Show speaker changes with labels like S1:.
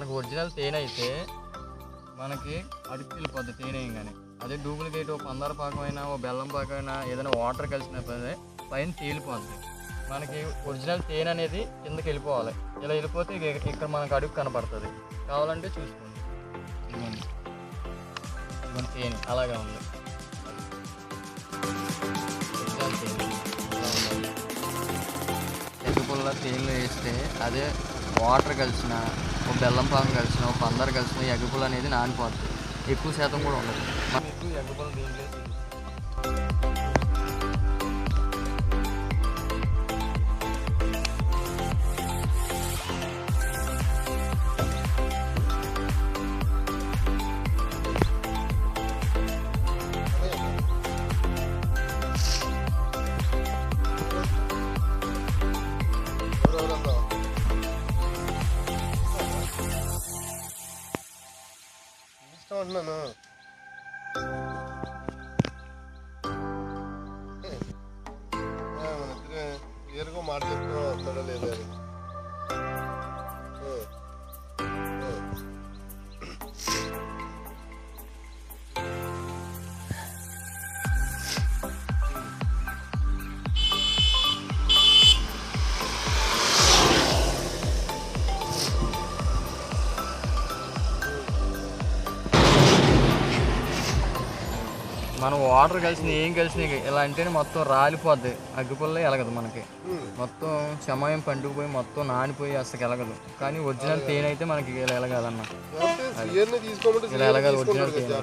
S1: మనకు ఒరిజినల్ తేనె అయితే మనకి అడుగు వెళ్ళిపోద్ది తేనె కానీ అదే డూప్లికేట్ ఓ పందార పాకమైనా ఓ బెల్లం పాకమైనా ఏదైనా వాటర్ కలిసిన పదే పైన తేలిపోద్ది. మనకి ఒరిజినల్ తేనె అనేది కిందకి వెళ్ళిపోవాలి. ఇలా వెళ్ళిపోతే ఇక్కడ మనకు అడుగు కనపడుతుంది. కావాలంటే చూసుకోండి. ఇదిగోండి. ఇదిగోండి తేనె. అలాగే ఉంది. తేనె. పుల్ల వేస్తే అదే వాటర్ కలిసిన ఒక బెల్లం పాకం కలిసిన ఒక పందరు కలిసిన ఎగ్గుపులు అనేది నానిపోతుంది ఎక్కువ శాతం కూడా ఉండదు. ఎక్కువ ఎగ్గుపులు దీంట్లో?
S2: ತಗೊಂಡು ನಾನು ಎರಿಗೂ ಮಾಡ್ತಿತ್ತು ಅದರಲ್ಲಿ
S1: మనం వాటర్ కలిసిన ఏం కలిసిన ఇలా అంటేనే మొత్తం రాలిపోద్ది. అగ్గిపుల్ల ఎలగదు మనకి. మొత్తం సమయం పండుకుపోయి మొత్తం నానిపోయి అసలు ఎలగదు. కానీ ఒరిజినల్ తేనె అయితే మనకి ఇలా ఎలగాలన్న ఇలా ఎలగాలి ఒరిజినల్ తేనె.